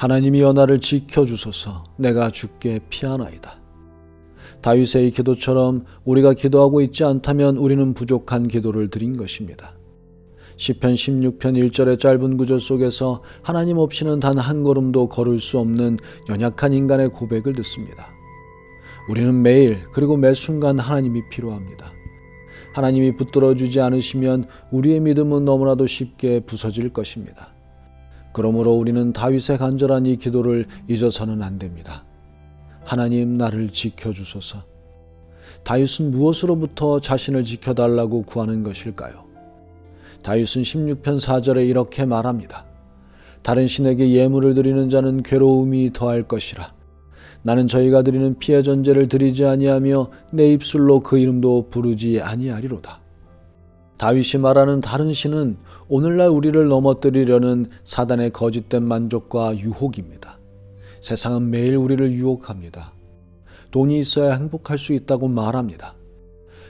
하나님이 연하를 지켜 주소서 내가 죽게 피하나이다. 다윗의 이 기도처럼 우리가 기도하고 있지 않다면 우리는 부족한 기도를 드린 것입니다. 시편 16편 1절의 짧은 구절 속에서 하나님 없이는 단 한 걸음도 걸을 수 없는 연약한 인간의 고백을 듣습니다. 우리는 매일 그리고 매 순간 하나님이 필요합니다. 하나님이 붙들어 주지 않으시면 우리의 믿음은 너무나도 쉽게 부서질 것입니다. 그러므로 우리는 다윗의 간절한 이 기도를 잊어서는 안 됩니다. 하나님 나를 지켜 주소서. 다윗은 무엇으로부터 자신을 지켜달라고 구하는 것일까요? 다윗은 16편 4절에 이렇게 말합니다. 다른 신에게 예물을 드리는 자는 괴로움이 더할 것이라. 나는 저희가 드리는 피해 전제를 드리지 아니하며 내 입술로 그 이름도 부르지 아니하리로다. 다윗이 말하는 다른 신은 오늘날 우리를 넘어뜨리려는 사단의 거짓된 만족과 유혹입니다. 세상은 매일 우리를 유혹합니다. 돈이 있어야 행복할 수 있다고 말합니다.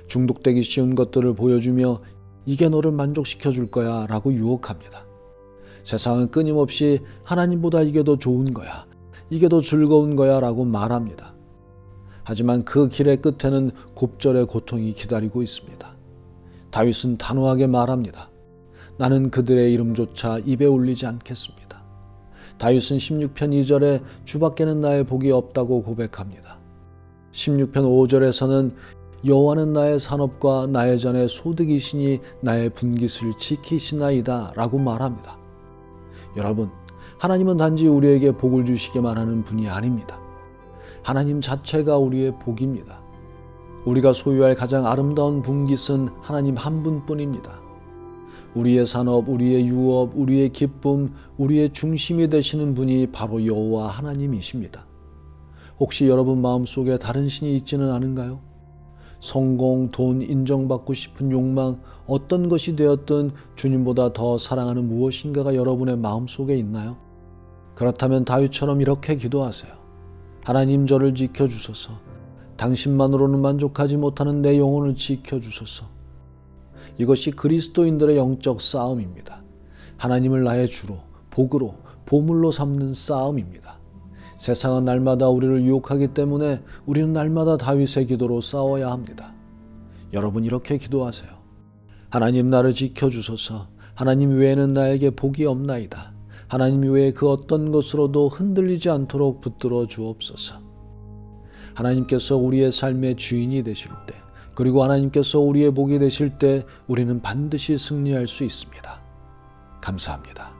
중독되기 쉬운 것들을 보여주며 이게 너를 만족시켜 줄 거야 라고 유혹합니다. 세상은 끊임없이 하나님보다 이게 더 좋은 거야. 이게 더 즐거운 거야 라고 말합니다. 하지만 그 길의 끝에는 곱절의 고통이 기다리고 있습니다. 다윗은 단호하게 말합니다. 나는 그들의 이름조차 입에 올리지 않겠습니다. 다윗은 16편 2절에 주밖에는 나의 복이 없다고 고백합니다. 16편 5절에서는 여호와는 나의 산업과 나의 전의 소득이시니 나의 분깃을 지키시나이다 라고 말합니다. 여러분, 하나님은 단지 우리에게 복을 주시기만 하는 분이 아닙니다. 하나님 자체가 우리의 복입니다. 우리가 소유할 가장 아름다운 분깃은 하나님 한 분뿐입니다. 우리의 산업, 우리의 유업, 우리의 기쁨, 우리의 중심이 되시는 분이 바로 여호와 하나님이십니다. 혹시 여러분 마음속에 다른 신이 있지는 않은가요? 성공, 돈, 인정받고 싶은 욕망, 어떤 것이 되었든 주님보다 더 사랑하는 무엇인가가 여러분의 마음속에 있나요? 그렇다면 다윗처럼 이렇게 기도하세요. 하나님 저를 지켜 주소서. 당신만으로는 만족하지 못하는 내 영혼을 지켜주소서. 이것이 그리스도인들의 영적 싸움입니다. 하나님을 나의 주로, 복으로, 보물로 삼는 싸움입니다. 세상은 날마다 우리를 유혹하기 때문에 우리는 날마다 다윗의 기도로 싸워야 합니다. 여러분 이렇게 기도하세요. 하나님 나를 지켜주소서. 하나님 외에는 나에게 복이 없나이다. 하나님 외에 그 어떤 것으로도 흔들리지 않도록 붙들어 주옵소서. 하나님께서 우리의 삶의 주인이 되실 때, 그리고 하나님께서 우리의 복이 되실 때 우리는 반드시 승리할 수 있습니다. 감사합니다.